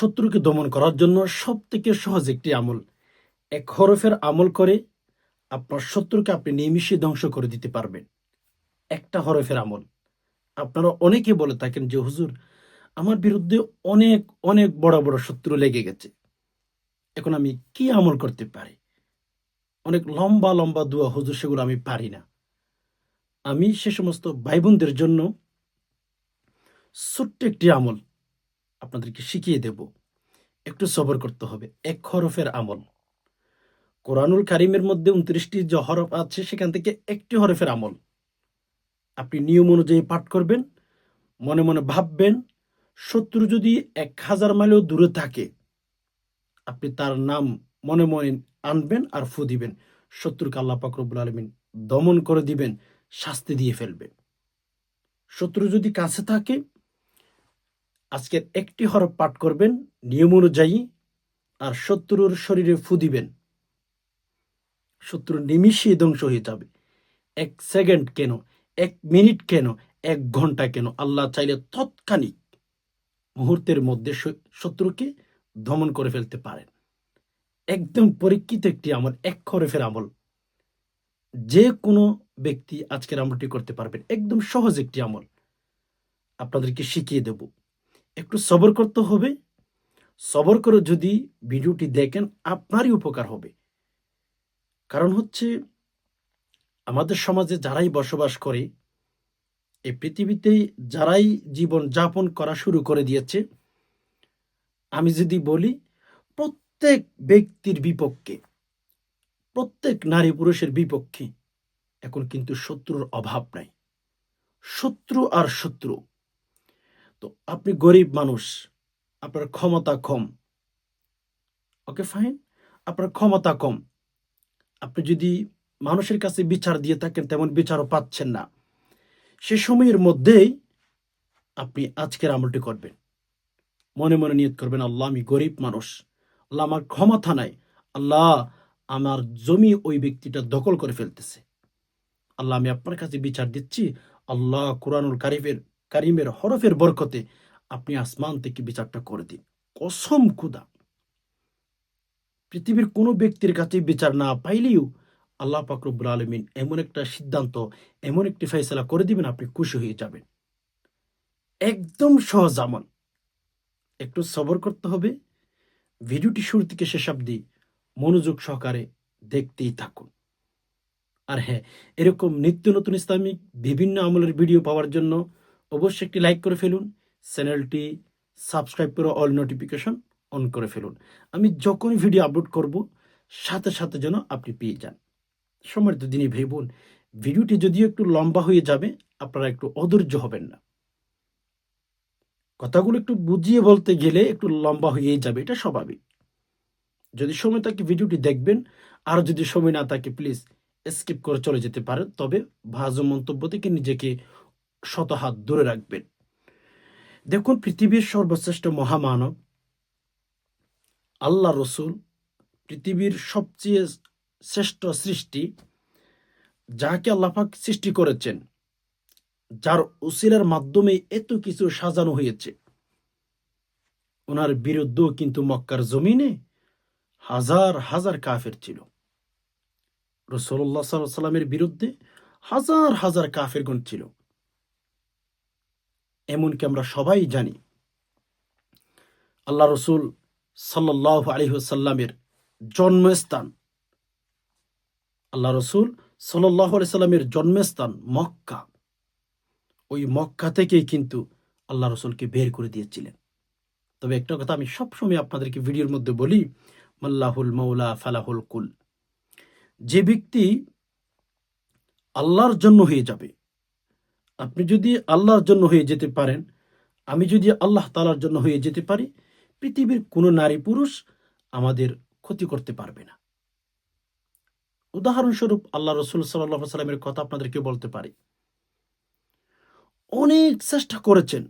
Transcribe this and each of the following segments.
শত্রুকে দমন করার জন্য সব থেকে সহজ একটি আমল। এক হরফের আমল করে আপনার শত্রুকে আপনি নিমিশে ধ্বংস করে দিতে পারবেন। একটা হরফের আমল। আপনারা অনেকে বলে থাকেন যে, হুজুর, আমার বিরুদ্ধে অনেক অনেক বড় বড় শত্রু লেগে গেছে। এখন আমি কি আমল করতে পারি? অনেক লম্বা লম্বা দোয়া হুজুর, সেগুলো আমি পারি না। আমি সে সমস্ত ভাই বোনদের জন্য ছোট্ট একটি আমল। আপনাদেরকে শিখিয়ে দেব। একটু সবর করতে হবে। এক হরফের আমল। কোরআনুল কারিমের মধ্যে উনত্রিশটি যে হরফ আছে, সেখান থেকে একটি হরফের আমল। আপনি নিয়ম অনুযায়ী পাঠ করবেন, মনে মনে ভাববেন, শত্রু যদি এক হাজার মাইলেও দূরে থাকে, আপনি তার নাম মনে মনে আনবেন আর ফু দিবেন। শত্রুকে আল্লাহ পাকরবুল আলমিন দমন করে দিবেন, শাস্তি দিয়ে ফেলবেন। শত্রু যদি কাছে থাকে আজকের একটি হরফ পাঠ করবেন, নিয়ম অনুযায়ী, আর শত্রুর শরীরে ফু দিবেন। শত্রু নিমিষেই ধ্বংস হয়ে যাবে। এক সেকেন্ড কেন, এক মিনিট কেন, এক ঘণ্টা কেন, আল্লাহ চাইলে তৎক্ষণিক মুহূর্তের মধ্যে শত্রুকে দমন করে ফেলতে পারেন। একদম পরীক্ষিত একটি আমল, এক খরফের আমল। যে কোনো ব্যক্তি আজকের আমলটি করতে পারবেন। একদম সহজ একটি আমল। আপনাদেরকে শিখিয়ে দেব। একটু সবর করতে হবে। সবর করে যদি ভিডিওটি দেখেন, আপনারই উপকার হবে। কারণ হচ্ছে, আমাদের সমাজে যারাই বসবাস করে, এই পৃথিবীতে যারাই জীবন যাপন করা শুরু করে দিয়েছে, আমি যদি বলি, প্রত্যেক ব্যক্তির বিপক্ষে, প্রত্যেক নারী পুরুষের বিপক্ষে এখন কিন্তু শত্রুর অভাব নাই। শত্রু আর শত্রু তো আপনি গরিব মানুষ, আপনার ক্ষমতা কম। ওকে, ফাইন? আপনার ক্ষমতা কম। আপনি যদি মানুষের কাছে বিচার দিয়ে থাকেন, তেমন বিচারও পাচ্ছেন না। সে সময়ের মধ্যেই আপনি আজকের আমলটি করবেন। মনে মনে নিয়ত করবেন, আল্লাহ, আমি গরিব মানুষ। আল্লাহ, আমার ক্ষমতা নাই। আল্লাহ, আমার জমি ওই ব্যক্তিটা দখল করে ফেলতেছে। আল্লাহ, আমি আপনার কাছে বিচার দিচ্ছি। আল্লাহ, কোরআনুল কারিমের কারিমের হরফের বরকতে আপনি আসমান থেকে বিচারটা করে দিন। কসম খুদা। পৃথিবীর কোনো ব্যক্তির কাছে বিচার না পাইলেও আল্লাহ পাকরবুল আলমিন এমন একটা সিদ্ধান্ত, এমন একটি ফেসলা করে দিবেন, আপনি খুশি হয়ে যাবেন। একদম সহজ আমল। একটু সবর করতে হবে। ভিডিওটি শুরু থেকে শেষ অব্দি মনোযোগ সহকারে দেখতেই থাকুন। আর হ্যাঁ এরকম নিত্য নতুন ইসলামিক বিভিন্ন আমলের ভিডিও পাওয়ার জন্য অবশ্যই একটি লাইক করে ফেলুন, চ্যানেলটি সাবস্ক্রাইব করে অল নোটিফিকেশন অন করে ফেলুন। আমি যখনই ভিডিও আপলোড করব, সাথে সাথে যেন আপনি পেয়ে যান। সময় দিনই ভেবুন ভিডিওটি যদিও একটু লম্বা হয়ে যাবে, আপনারা একটু অধৈর্য হবেন না। কথাগুলো একটু বুঝিয়ে বলতে গেলে একটু লম্বা হয়েই যাবে, এটা স্বাভাবিক। যদি সময় থাকে ভিডিওটি দেখবেন, আর যদি সময় না থাকে, প্লিজ স্কিপ করে চলে যেতে পারেন। তবে ভাজ মন্তব্য থেকে নিজেকে শত হাত দূরে রাখবেন। দেখুন, পৃথিবীর সর্বশ্রেষ্ঠ মহামানব, আল্লাহ রসুল, পৃথিবীর সবচেয়ে শ্রেষ্ঠ সৃষ্টি, যাকে আল্লাপাক সৃষ্টি করেছেন, যার উসিলার মাধ্যমে এত কিছু সাজানো হয়েছে। ওনার বিরুদ্ধেও কিন্তু মক্কার জমিনে হাজার হাজার কাফের ছিল। রসল্লাহ সাল্লামের বিরুদ্ধে হাজার হাজার কাফের কাফেরগণ ছিল। এমনকি আমরা সবাই জানি। আল্লাহ রসুল সাল্লাহ আলহিহসাল্লামের জন্মস্থান। আল্লাহ রসুল সাল্লাহ সাল্লামের জন্মস্থান মক্কা। ওই মক্কা থেকেই কিন্তু আল্লাহ রসুলকে বের করে দিয়েছিলেন। তবে একটা কথা আমি সবসময় আপনাদেরকে ভিডিওর মধ্যে বলি, মাল্লাহুল মৌলা ফালাহুল কুল। যে ব্যক্তি আল্লাহর জন্য হয়ে যাবে আপনি যদি আল্লাহর জন্য হয়ে যেতে পারেন, আমি যদি আল্লাহ তালার জন্য হয়ে যেতে পারি, পৃথিবীর কোনো নারী পুরুষ আমাদের ক্ষতি করতে পারবে না। উদাহরণস্বরূপ আল্লাহ রসুল সাল্লাহ সাল্লামের কথা আপনাদেরকে বলতে পারি। অনেক চেষ্টা করেছেন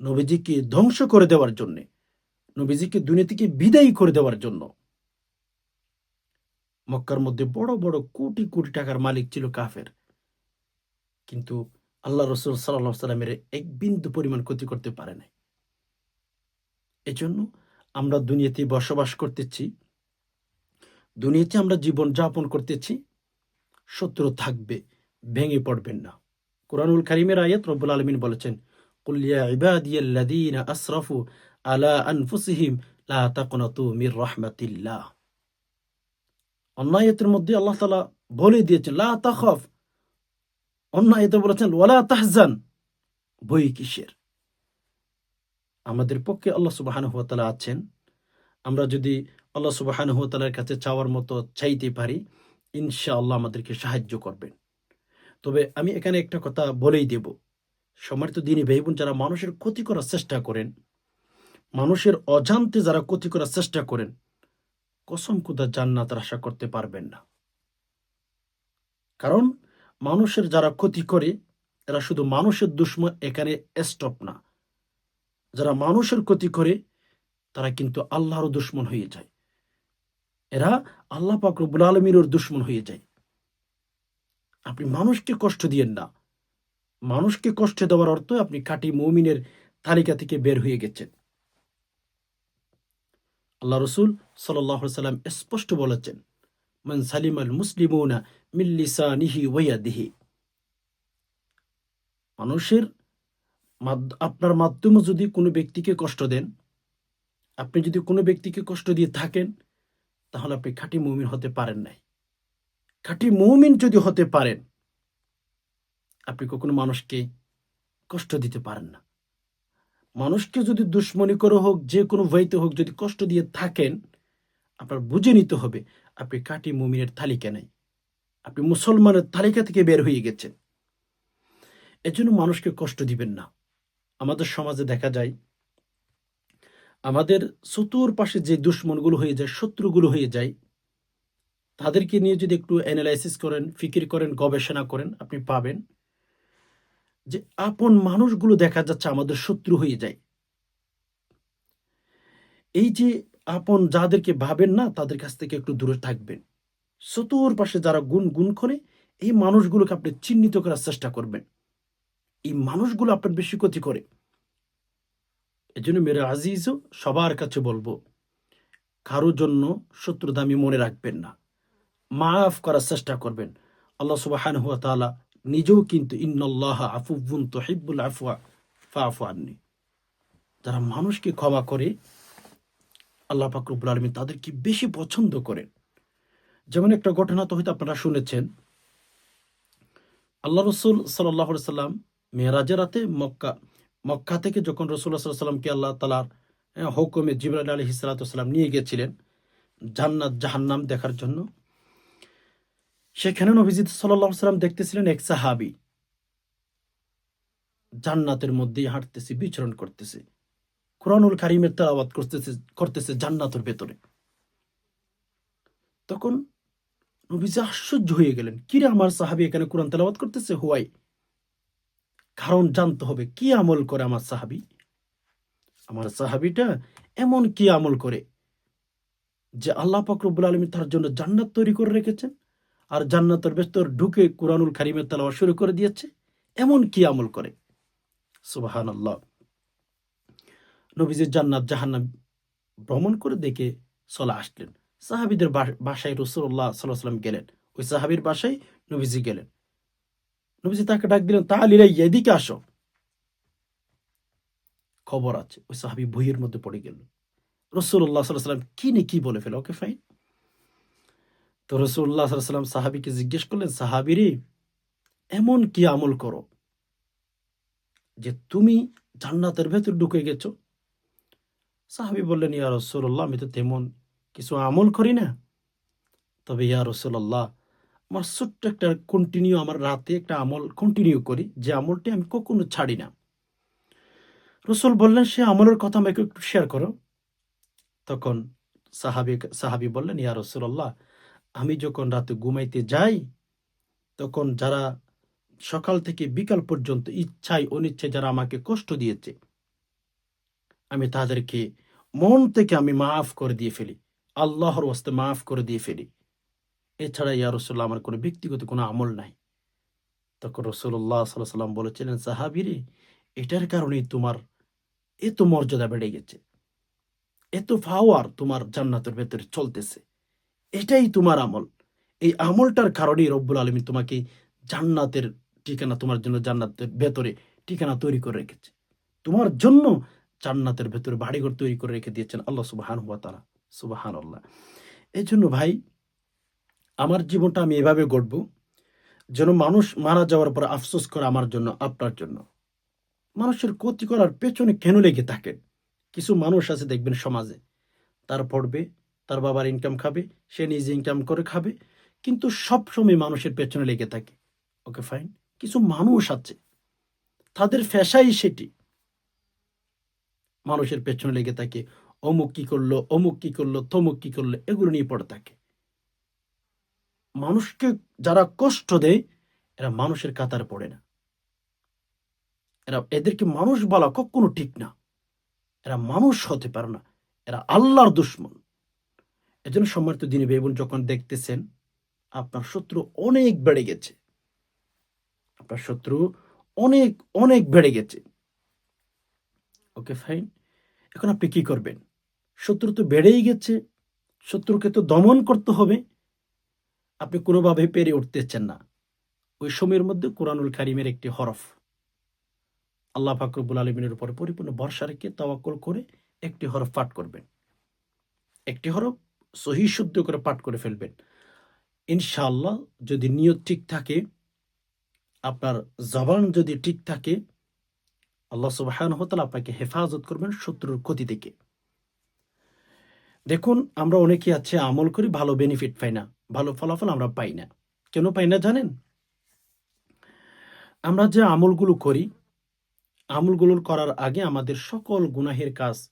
নবীজিকে ধ্বংস করে দেওয়ার জন্যে, নবীজিকে থেকে বিদায়ী করে দেওয়ার জন্য। মক্কার মধ্যে বড় বড় কোটি কোটি টাকার মালিক ছিল কাফের। কিন্তু আল্লাহ রসুল সাল্লাহ সাল্লামের এক বিন্দু পরিমাণ ক্ষতি করতে পারে নাই। এজন্য আমরা দুনিয়াতে বসবাস করতেছি, দুনিয়াতে আমরা জীবন যাপন করতেছি, শত্রু থাকবে, ভেঙে পড়বেন না। কোরআনুল কারিমের আয়াত রব্বুল আলমিন বলেছেন আসরাফু আলা আনফুসিহিম মির রাহমাতিল্লাহ। অন্য আয়াতের মধ্যে আল্লাহ তাআলা বলে দিয়েছেন, লা তাখাফ অন্য আয়াতে বলেছেন, ওয়ালা তাহজান বই কিসের আমাদের পক্ষে আল্লাহ সুবহানাহু ওয়া তাআলা আছেন। আমরা যদি আল্লাহ সুবহানাহু ওয়া তাআলার কাছে চাওয়ার মতো চাইতে পারি, ইনশাআল্লাহ আমাদেরকে সাহায্য করবেন। তবে আমি এখানে একটা কথা বলেই দেব। সম্মানিত দিনী ভাই বোন যারা মানুষের ক্ষতি করার চেষ্টা করেন, মানুষের অজান্তে যারা ক্ষতি করার চেষ্টা করেন, কসম কুদা জান্নাতের আশা করতে পারবেন না। কারণ মানুষের যারা ক্ষতি করে, এরা শুধু মানুষের দুশ্মন এখানে স্টপ না। যারা মানুষের ক্ষতি করে, তারা কিন্তু আল্লাহরও দুশ্মন হয়ে যায়। এরা আল্লাহ পাক রব্বুল আলমীর দুশ্মন হয়ে যায়। আপনি মানুষকে কষ্ট দিয়েন না। মানুষকে কষ্ট দেওয়ার অর্থ আপনি কাটি মৌমিনের তালিকা থেকে বের হয়ে গেছেন। আল্লাহ রসুল সাল্লাম স্পষ্ট বলেছেন মান সালিম আল মুসলিমুনা মিল্লিসানিহি ওয়াদিহি মানুষের আপনার মাধ্যমে যদি কোনো ব্যক্তিকে কষ্ট দেন, আপনি যদি কোনো ব্যক্তিকে কষ্ট দিয়ে থাকেন, তাহলে আপনি খাঁটি মুমিন হতে পারেন নাই। খাঁটি মুমিন যদি হতে পারেন, আপনি কখনো মানুষকে কষ্ট দিতে পারেন না। মানুষকে যদি দুশ্মনী করে হোক, যে কোনো বইতে হোক, যদি কষ্ট দিয়ে থাকেন আপনার বুঝে নিতে হবে আপনি কাটি মুমিনের তালিকা নেই। আপনি মুসলমানের তালিকা থেকে বের হয়ে গেছেন। এজন্য মানুষকে কষ্ট দিবেন না। আমাদের সমাজে দেখা যায়, আমাদের চতুর পাশে যে দুশ্মনগুলো হয়ে যায়, শত্রুগুলো হয়ে যায়, তাদেরকে নিয়ে যদি একটু অ্যানালাইসিস করেন, ফিকির করেন, গবেষণা করেন, আপনি পাবেন যে আপন মানুষগুলো দেখা যাচ্ছে আমাদের শত্রু হয়ে যায়। এই যে আপন যাদেরকে ভাবেন না, তাদের কাছ থেকে একটু দূরে থাকবেন। চতুর পাশে যারা গুণ গুণ করে, এই মানুষগুলোকে আপনি চিহ্নিত করার চেষ্টা করবেন। এই মানুষগুলো আপনার বেশি ক্ষতি করে। এজন্য মেরে আজিজও সবার কাছে বলব, কারোর জন্য শত্রু দামি মনে রাখবেন না। মাফ করার চেষ্টা করবেন। আল্লাহ সুবাহান হুয়া তাআলা নিজেও কিন্তু ইন্নআল্লাহ আফুবুন তহিবুল আফওয়া ফাফু আননি। যারা মানুষকে ক্ষমা করে আল্লাহ ফাকরুবুল আলমী তাদেরকে বেশি পছন্দ করেন। যেমন একটা ঘটনা তো হয়তো আপনারা শুনেছেন। আল্লাহ রসুল সাল্লাহ সাল্লাম মেয়েরাজের রাতে মক্কা মক্কা থেকে যখন রসুল্লাহ সাল্লামকে আল্লাহ তালার হুকুমে জিবরাল আলহ সালাতাম নিয়ে গিয়েছিলেন জান্নাত, জাহান্নাম দেখার জন্য। সেখানে নবীজিৎ সাল্লাহ সাল্লাম দেখতেছিলেন এক সাহাবি। জান্নাতের মধ্যেই হাঁটতেছি, বিচরণ করতেছে। কোরআনুল কারিমের তেলাওয়াত করতেছে করতেছে জান্নাতের ভেতরে। তখন নবীজি আশ্চর্য হয়ে গেলেন কিরে আমার সাহাবি এখানে কোরআন তেলাওয়াত করতেছে? হোয়াই কারণ জানতে হবে, কি আমল করে আমার সাহাবি? আমার সাহাবিটা এমন কি আমল করে যে আল্লাহ ফকরবুল আলমী তার জন্য জান্নাত তৈরি করে রেখেছেন আর জান্নাতের ভেতর ঢুকে কোরআনুল কারিমের তেলাওয়াত শুরু করে দিয়েছে? এমন কি আমল করে? সুবাহান আল্লাহ নবীজির জান্নাত জাহান্নাম ভ্রমণ করে দেখে চলে আসলেন। সাহাবিদের বাসায় রসুল্লাহ সাল্লাহ সাল্লাম গেলেন। ওই সাহাবির বাসায় নবীজি গেলেন। নবীজি তাকে ডাক দিলেন তাহলে এদিকে আসো। খবর আছে, ওই সাহাবি বইয়ের মধ্যে পড়ে গেল। রসুল্লাহ সাল্লাহ সাল্লাম কি নে কি বলে ফেলে? ওকে ফাইন তো রসুল্লাহ সাল্লাহ সাল্লাম সাহাবিকে জিজ্ঞেস করলেন, সাহাবিরে, এমন কি আমল করো যে তুমি জান্নাতের ভেতর ঢুকে গেছো? সাহাবি বললেন, ইয়া রসুল্লাহ আমি তো তেমন কিছু আমল করি না। তবে ইয়া রসুল্লাহ আমার ছোট্ট একটা কন্টিনিউ আমার রাতে একটা আমল কন্টিনিউ করি। যে আমলটি আমি কখনো ছাড়ি না। রসুল বললেন, সে আমলের কথা আমাকে একটু শেয়ার করো। তখন সাহাবি সাহাবি বললেন, ইয়া রসুল্লাহ আমি যখন রাতে ঘুমাইতে যাই, তখন যারা সকাল থেকে বিকাল পর্যন্ত ইচ্ছায় অনিচ্ছায় যারা আমাকে কষ্ট দিয়েছে, আমি তাদেরকে মন থেকে আমি মাফ করে দিয়ে ফেলি। আল্লাহর ওয়াস্তে মাফ করে দিয়ে ফেলি। এছাড়া ইয়া রসুল্লাহ আমার কোনো ব্যক্তিগত কোনো আমল নাই। তখন রসুল্লাহ সাল্লাহ সাল্লাম বলেছিলেন সাহাবিরে এটার কারণেই তোমার এত মর্যাদা বেড়ে গেছে। এত পাওয়ার তোমার জান্নাতের ভেতরে চলতেছে। এটাই তোমার আমল। এই আমলটার কারণেই রব্বুল আলমী তোমাকে জান্নাতের ঠিকানা, তোমার জন্য জান্নাতের ভেতরে ঠিকানা তৈরি করে রেখেছে। তোমার জন্য জান্নাতের ভেতরে বাড়িঘর তৈরি করে রেখে দিয়েছেন আল্লাহ সুবাহান হুয়া তারা সুবাহান আল্লাহ এই জন্য ভাই, আমার জীবনটা আমি এভাবে গড়ব যেন মানুষ মারা যাওয়ার পর আফসোস করে আমার জন্য, আপনার জন্য। মানুষের ক্ষতি করার পেছনে কেন লেগে থাকেন কিছু মানুষ আছে দেখবেন সমাজে। তার পড়বে, তার বাবার ইনকাম খাবে, সে নিজে ইনকাম করে খাবে, কিন্তু সব সময় মানুষের পেছনে লেগে থাকে। ওকে ফাইন কিছু মানুষ আছে, তাদের ফ্যাশাই সেটি। মানুষের পেছনে লেগে থাকে। অমুক কি করল, অমুক কি করল, তমুক কি করল, এগুলো নিয়ে পড়ে থাকে। মানুষকে যারা কষ্ট দেয়, এরা মানুষের কাতারে পড়ে না। এরা, এদেরকে মানুষ বলা কখনো ঠিক না। এরা মানুষ হতে পারে না। এরা আল্লাহর দুশ্মন। এজন্য সম্মানিত দিনী বেবুন যখন দেখতেছেন, আপনার শত্রু অনেক বেড়ে গেছে। আপনার শত্রু অনেক অনেক বেড়ে গেছে। ওকে ফাইন এখন আপনি কি করবেন? শত্রু তো বেড়েই গেছে, শত্রুকে তো দমন করতে হবে। আপনি কোনোভাবে পেরে উঠতেছেন না। ওই সময়ের মধ্যে কোরআনুল কারিমের একটি হরফ। আল্লাহ ফাকরবুল আলমিনের উপরে পরিপূর্ণ ভরসা রেখে তাওয়াক্কল করে একটি হরফ পাঠ করবেন। একটি হরফ সহি শুদ্ধ করে পাঠ করে ফেলবেন। ইনশাআল্লাহ যদি নিয়ত ঠিক থাকে, আপনার জবান যদি ঠিক থাকে আল্লাহ সুবাহান হতাল আপনাকে হেফাজত করবেন শত্রুর ক্ষতি থেকে। দেখুন, আমরা অনেকে আছে, আমল করি, ভালো বেনিফিট পাই না, ভালো ফলাফল আমরা পাই না। কেন পাই না জানেন? আমরা যে আমলগুলো করি, আমলগুলো করার আগে আমাদের সকল গুনাহের কাজ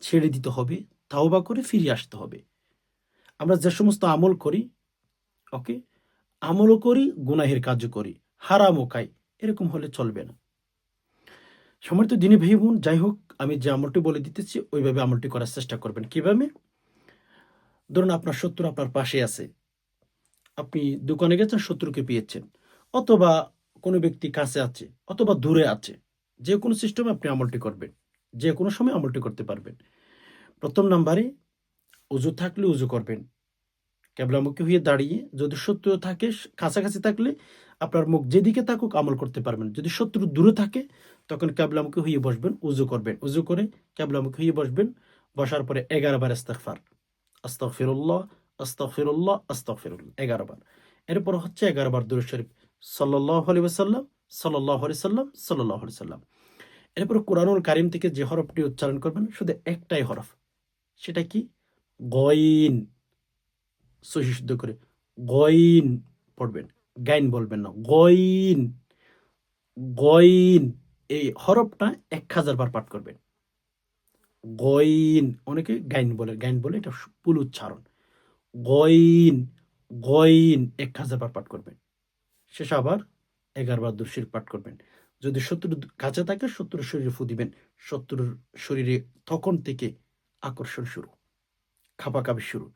ছেড়ে দিতে হবে, তাওবা করে ফিরে আসতে হবে। আমরা যে সমস্ত আমল করি ওকে আমলও করি, গুনাহের কাজও করি, হারামও খাই, এরকম হলে চলবে না। সমর্থ দিনী ভাই বোন যাই হোক, আমি যে আমলটি বলে দিতেছি, ওইভাবে আমলটি করার চেষ্টা করবেন। কীভাবে? ধরুন আপনার শত্রু আপনার পাশে আছে। আপনি দোকানে গেছেন, শত্রুকে পেয়েছেন, অথবা কোনো ব্যক্তি কাছে আছে, অথবা দূরে আছে, যে কোনো সিস্টেমে আপনি আমলটি করবেন, যে কোনো সময় আমলটি করতে পারবেন। প্রথম নাম্বারে উজু থাকলে উজু করবেন কেবলামুখী হয়ে দাঁড়িয়ে যদি শত্রু থাকে, কাছাকাছি থাকলে আপনার মুখ যেদিকে থাকুক আমল করতে পারবেন। যদি শত্রু দূরে থাকে, তখন ক্যাবলামুখী হয়ে বসবেন, উজু করবেন। উজু করে ক্যাবলামুখী হয়ে বসবেন, বসার পরে এগারো বার আস্তাকফার আস্তক ফিরুল্লাহ আস্তক ফিরুল্লাহ আস্তক ফিরুল্লাহ এগারো বার। এরপর হচ্ছে এগারো বার দুরু শরীফ। সাল্লাহ আলী সাল্লাম সাল্লাহ আলি সাল্লাম সাল্লাহ আলি সাল্লাম এরপর কোরআনুল কারিম থেকে যে হরফটি উচ্চারণ করবেন, শুধু একটাই হরফ। সেটা কি? গইন। সহি শুদ্ধ করে। গইন পড়বেন গাইন বলবেন না গইন গইন এই হরফটা এক হাজার বার পাঠ করবেন। গইন অনেকে গাইন বলে গাইন বলে এটা পুল উচ্চারণ। গইন গইন এক হাজার বার পাঠ করবেন। শেষ আবার এগারো বার দুশির পাঠ করবেন। যদি শত্রুর কাছে থাকে, শত্রুর শরীরে ফু দিবেন। শত্রুর শরীরে তখন থেকে আকর্ষণ শুরু খাপাকাপি শুরু।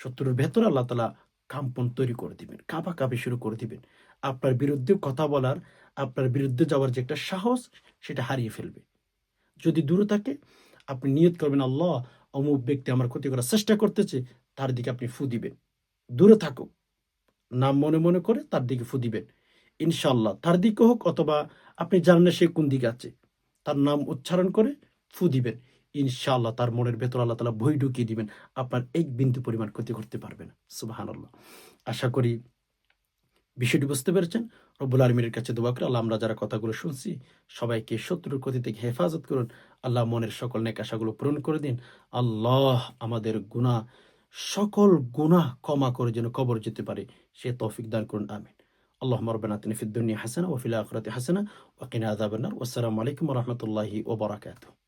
শত্রুর ভেতর আল্লাহ তালা কাম্পন তৈরি করে দিবেন, কাঁপা কাঁপি শুরু করে দিবেন। আপনার বিরুদ্ধে কথা বলার, আপনার বিরুদ্ধে যাওয়ার যে একটা সাহস, সেটা হারিয়ে ফেলবে। যদি দূরে থাকে, আপনি নিয়ত করবেন, আল্লাহ অমুক ব্যক্তি আমার ক্ষতি করার চেষ্টা করতেছে, তার দিকে আপনি ফু দিবেন। দূরে থাকুক নাম মনে মনে করে তার দিকে ফু দিবেন। ইনশাল্লাহ তার দিকে হোক অথবা আপনি জানেন সে কোন দিকে আছে, তার নাম উচ্চারণ করে ফু দিবেন। ইনশাআল্লাহ তার মনের ভেতর আল্লাহ তালা ভয় ঢুকিয়ে দিবেন আপনার এক বিন্দু পরিমাণ ক্ষতি করতে পারবে না সুবাহান আল্লাহ আশা করি বিষয়টি বুঝতে পেরেছেন রব্বুল আলমীর কাছে দোয়া করে আল্লাহ আমরা যারা কথাগুলো শুনছি সবাইকে শত্রুর ক্ষতি থেকে হেফাজত করুন আল্লাহ মনের সকল নেক আশাগুলো পূরণ করে দিন আল্লাহ আমাদের গুণা সকল গুণা ক্ষমা করে যেন কবর যেতে পারে সে তৌফিক দান করুন আমিন اللهم ربنا اتنا في الدنيا حسنه وفي الاخره حسنه وقنا عذاب النار والسلام عليكم ورحمه الله وبركاته